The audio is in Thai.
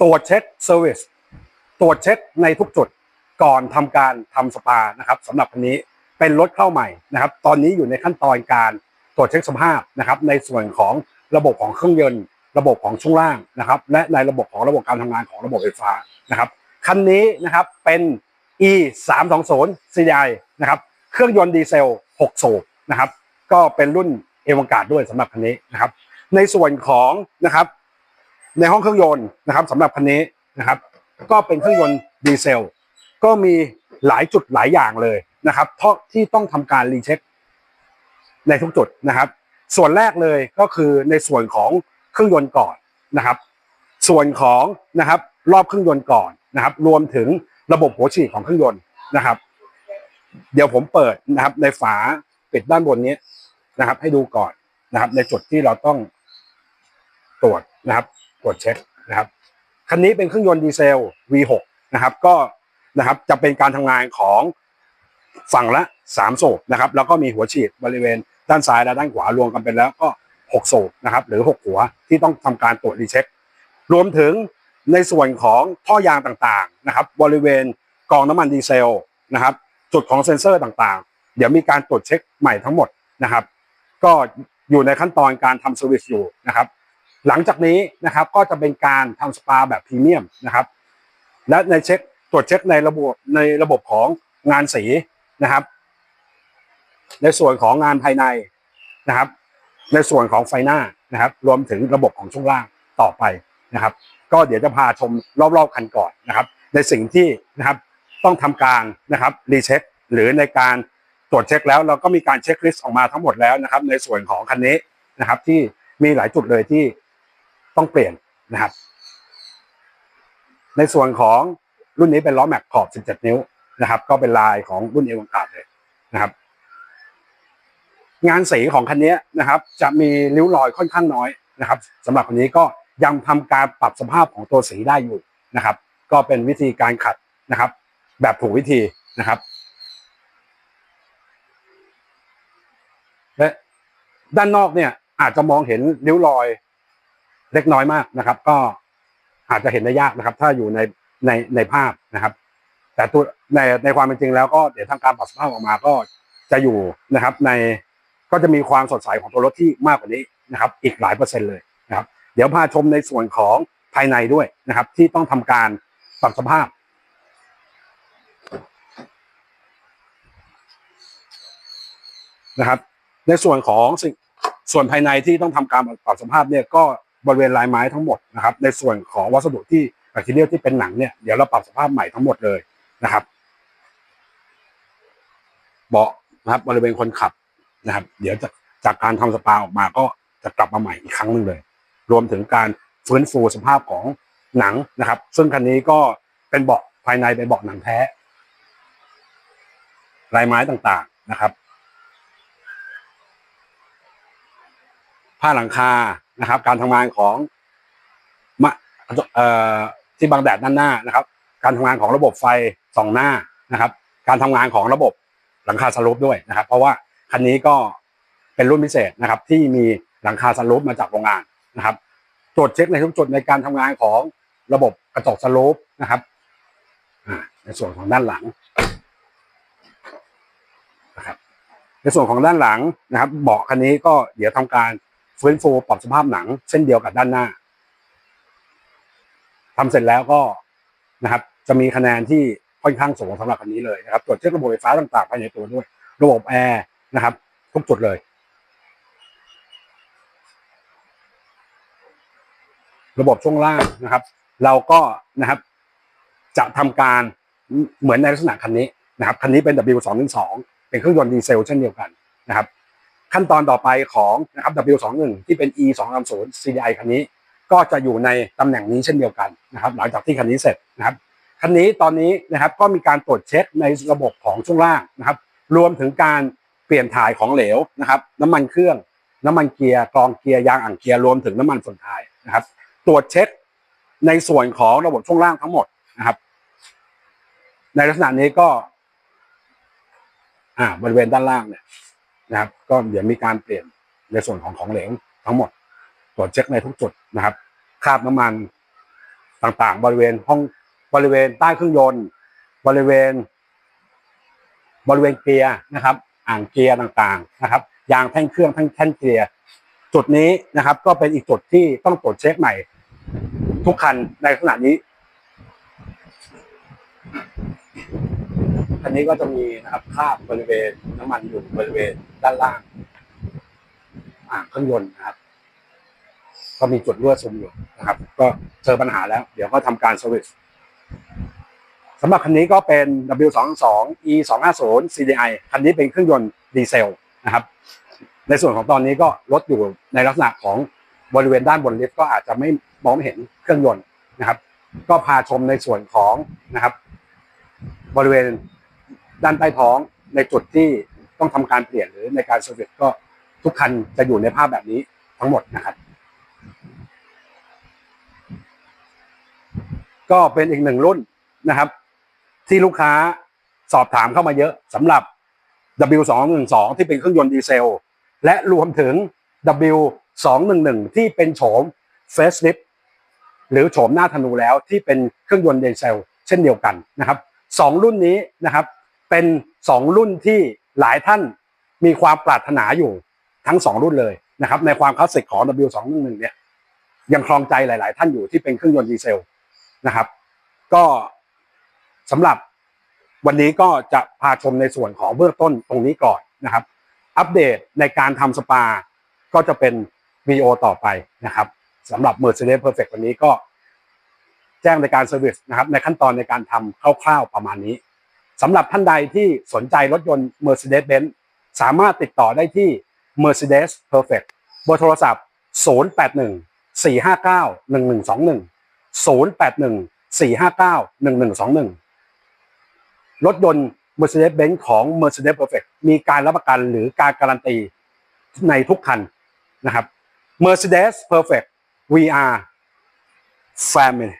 ตรวจเช็คเซอร์วิสตรวจเช็คในทุกจุดก่อนทำการทำสปานะครับสำหรับคันนี้เป็นรถเข้าใหม่นะครับ ตอนนี้อยู่ในขั้นตอนการตรวจเช็คสภาพนะครับ ในส่วนของระบบของเครื่องยนต์ระบบของช่วงล่างนะครับ และในระบบของระบบการทำงานของระบบไฟฟ้านะครับคันนี้นะครับเป็น e 3 2 0 ci นะครับเครื่องยนต์ดีเซล 6 สูบนะครับ ก็เป็นรุ่นเอวังการดด้วยสำหรับคันนี้นะครับ ในส่วนของนะครับ ในห้องเครื่องยนต์นะครับสำหรับคันนี้นะครับ ก็เป็นเครื่องยนต์ดีเซล ก็มีหลายจุดหลายอย่างเลยนะครับเพราะที่ต้องทำการรีเช็คในทุกจุดนะครับ ส่วนแรกเลยก็คือในส่วนของเครื่องยนต์ก่อนนะครับ ส่วนของนะครับรอบเครื่องยนต์ก่อนนะครับ รวมถึงระบบหัวฉีดของเครื่องยนต์นะครับ เดี๋ยวผมเปิดนะครับ ในฝาปิดด้านบนนี้นะครับ ให้ดูก่อนนะครับ ในจุดที่เราต้องตรวจนะครับ ตรวจเช็คนะครับคันนี้เป็นเครื่องยนต์ดีเซล V6 นะครับก็นะครับจะเป็นการทำงานของฝั่งละ3โศกนะครับแล้วก็มีหัวฉีดบริเวณด้านซ้ายและด้านขวารวมกันเป็นแล้วก็6โศกนะครับหรือ 6 หัวที่ต้องทำการตรวจรีเช็ค รวมถึงในส่วนของท่อยางต่างๆนะครับบริเวณกองน้ำมันดีเซลนะครับจุดของเซ็นเซอร์ต่างๆ เดี๋ยวมีการตรวจเช็คใหม่ทั้งหมดนะครับ ก็อยู่ในขั้นตอนการทำเซอร์วิสอยู่นะครับ หลังจากนี้นะครับก็จะเป็นการทำสปาแบบพรีเมียมนะครับ และในเช็คตรวจเช็คในระบบในระบบของงานสีนะครับ ในส่วนของงานภายในนะครับ ในส่วนของไฟหน้านะครับ รวมถึงระบบของช่วงล่างต่อไปนะครับ ก็เดี๋ยวจะพาชมรอบๆคันก่อนนะครับ ในสิ่งที่นะครับต้องทำการนะครับรีเช็คหรือในการตรวจเช็คแล้วเราก็มีการเช็คลิสต์ออกมาทั้งหมดแล้วนะครับ ในส่วนของคันนี้นะครับที่มีหลายจุดเลยที่ ต้องเปลี่ยนนะครับ ในส่วนของรุ่นนี้เป็นล้อแม็กขอบ 17 นิ้วนะครับ ก็เป็นลายของรุ่นเอวังกาดเลยนะครับ งานสีของคันนี้นะครับ จะมีริ้วรอยค่อนข้างน้อยนะครับสำหรับคันนี้ก็ยังทำการปรับสภาพของตัวสีได้อยู่นะครับ ก็เป็นวิธีการขัดนะครับ แบบถูกวิธีนะครับและด้านนอกเนี่ยอาจจะมองเห็นริ้วรอย เล็กน้อยมากนะครับ ก็อาจจะเห็นได้ยากนะครับ ถ้าอยู่ในในในภาพนะครับ แต่ตัวในในความเป็นจริงแล้วก็เดี๋ยวทางการปรับสภาพออกมาก็จะอยู่นะครับ ในก็จะมีความสดใสของตัวรถที่มากกว่านี้นะครับ อีกหลายเปอร์เซ็นต์เลยนะครับ เดี๋ยวพาชมในส่วนของภายในด้วยนะครับ ที่ต้องทำการปรับสภาพนะครับ ในส่วนของสิ่งส่วนภายในที่ต้องทำการปรับสภาพเนี่ยก็ บริเวณลายไม้ทั้งหมดนะครับ ในส่วนของวัสดุที่แบคทีเรียที่เป็นหนังเนี่ยเดี๋ยวเราปรับสภาพใหม่ทั้งหมดเลยนะครับ เบาะนะครับบริเวณคนขับนะครับ เดี๋ยวจากจากการทำสปาออกมาก็จะกลับมาใหม่อีกครั้งหนึ่งเลย รวมถึงการฟื้นฟูสภาพของหนังนะครับ ซึ่งคันนี้ก็เป็นเบาะภายในเป็นเบาะหนังแท้ลายไม้ต่างๆนะครับ ผ้าหลังคานะครับ การทำงานของมะเอ่อที่บังแดดด้านหน้านะครับ การทำงานของระบบไฟสองหน้านะครับ การทำงานของระบบหลังคาสลูปด้วยนะครับ เพราะว่าคันนี้ก็เป็นรุ่นพิเศษนะครับ ที่มีหลังคาสลูปมาจากโรงงานนะครับตรวจเช็คในทุกจุดในการทำงานของระบบกระจกสลูปนะครับในส่วนของด้านหลังนะครับในส่วนของด้านหลังนะครับ เบาะคันนี้ก็เดี๋ยวทำการ ฟื้นฟูปรับสภาพหนัง เช่นเดียวกับด้านหน้าทำเสร็จแล้วก็นะครับ จะมีคะแนนที่ค่อนข้างสูงสำหรับคันนี้เลยนะครับตรวจเช็คระบบไฟฟ้าต่างๆภายในตัวด้วย ระบบแอร์นะครับ ทุกจุดเลย ระบบช่วงล่างนะครับ เราก็นะครับ จะทำการเหมือนในลักษณะคันนี้นะครับคันนี้เป็น W212 เป็นเครื่องยนต์ดีเซลเช่นเดียวกันนะครับ ขั้นตอนต่อไปของนะครับ W21 ที่เป็น E230 CDI คันนี้ ก็จะอยู่ในตำแหน่งนี้เช่นเดียวกันนะครับ หลังจากที่คันนี้เสร็จนะครับคันนี้ตอนนี้นะครับก็มีการตรวจเช็คในระบบของช่วงล่างนะครับ รวมถึงการเปลี่ยนถ่ายของเหลวนะครับ น้ำมันเครื่อง น้ำมันเกียร์กรองเกียร์ยางอ่างเกียร์รวมถึงน้ำมันส่วนท้ายนะครับ ตรวจเช็คในส่วนของระบบช่วงล่างทั้งหมดนะครับ ในลักษณะนี้ก็ อ่าบริเวณด้านล่างเนี่ย นะครับ ก็เดี๋ยวมีการเปลี่ยนในส่วนของของเหลวทั้งหมด ตรวจเช็คในทุกจุดนะครับคราบน้ำมันต่างๆ บริเวณห้องบริเวณใต้เครื่องยนต์ บริเวณ บริเวณเกียร์นะครับ อ่างเกียร์ต่างๆนะครับยางแท่งเครื่องทั้งแท่นเกียร์จุดนี้นะครับ ก็เป็นอีกจุดที่ต้องตรวจเช็คใหม่ ทุกคันในขณะนี้ อันนี้ก็จะมีนะครับคราบบริเวณน้ำมันอยู่บริเวณด้านล่างอ่างเครื่องยนต์นะครับ ก็มีจุดรั่วซึมอยู่นะครับ ก็เจอปัญหาแล้ว เดี๋ยวก็ทำการสวิตสำหรับคันนี้ก็เป็น W22 E 2 5 0 CDI คันนี้เป็นเครื่องยนต์ดีเซลนะครับ ในส่วนของตอนนี้ก็ลดอยู่ในลักษณะของบริเวณด้านบนลิฟต์ก็อาจจะไม่มองไม่เห็นเครื่องยนต์นะครับ ก็พาชมในส่วนของนะครับ บริเวณ ด้านใต้ท้องในจุดที่ต้องทำการเปลี่ยนหรือในการเซอร์วิสก็ทุกคันจะอยู่ในภาพแบบนี้ทั้งหมดนะครับ ก็เป็นอีกหนึ่งรุ่นนะครับ ที่ลูกค้าสอบถามเข้ามาเยอะสำหรับ W212 ที่เป็นเครื่องยนต์ดีเซล และรวมถึง W211 ที่เป็นโฉม facelift หรือโฉมหน้าธนูแล้วที่เป็นเครื่องยนต์ดีเซล เช่นเดียวกันนะครับสองรุ่นนี้นะครับ เป็นสองรุ่นที่หลายท่านมีความปรารถนาอยู่ทั้งสองรุ่นเลยนะครับ ในความคลาสสิกของ W211 เนี่ยยังคลองใจหลาย ๆ ท่านอยู่ที่เป็นเครื่องยนต์ดีเซลนะครับ ก็สำหรับวันนี้ก็จะพาชมในส่วนของเบื้องต้นตรงนี้ก่อนนะครับ อัปเดตในการทำสปาก็จะเป็นวิดีโอต่อไปนะครับสำหรับ Mercedes Perfect วันนี้ก็แจ้งในการเซอร์วิสนะครับ ในขั้นตอนในการทำคร่าว ๆ ประมาณนี้ สำหรับท่านใดที่สนใจรถยนต์ Mercedes-Benz สามารถติดต่อได้ที่ Mercedes Perfect เบอร์โทรศัพท์ 081 459 1121 081 459 1121 รถยนต์ Mercedes-Benz ของ Mercedes Perfect มีการรับประกันหรือการการันตีในทุกคันนะครับ Mercedes Perfect VR Family